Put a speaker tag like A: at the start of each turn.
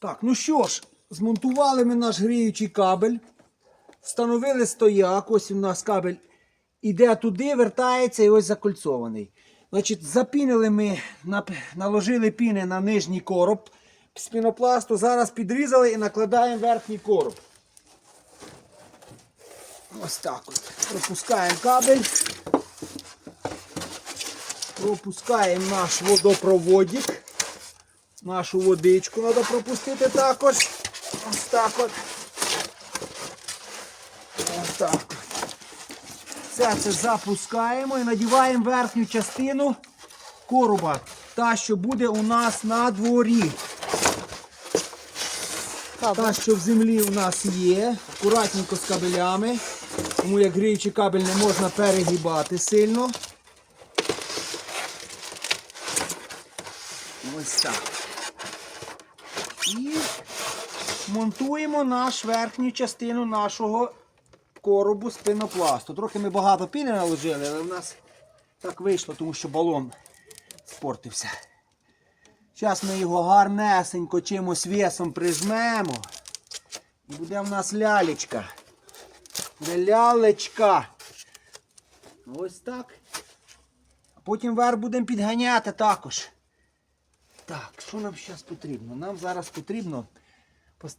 A: Так, ну що ж, змонтували ми наш гріючий кабель. Встановили стояк. Ось у нас кабель іде туди, вертається і ось закольцований. Значить, запінили ми, наложили піни на нижній короб з пінопласту. Зараз підрізали і накладаємо верхній короб. Ось так от. Пропускаємо кабель. Пропускаємо наш водопроводик. Нашу водичку треба пропустити також. Ось так от. Ось так. Все це запускаємо і надіваємо верхню частину короба. Та, що буде у нас на дворі. Та, що в землі у нас є. Акуратненько з кабелями. Тому як гріючий кабель не можна перегибати сильно. Ось так. І монтуємо наш верхню частину нашого коробу з пінопласту. Трохи ми багато піни наложили, але в нас так вийшло, тому що балон спортився. Зараз ми його гарнесенько чимось весом прижмемо. І буде в нас лялечка. Лялечка. Ось так. А потім верх будемо підганяти також. Так, що нам зараз потрібно? Нам зараз потрібно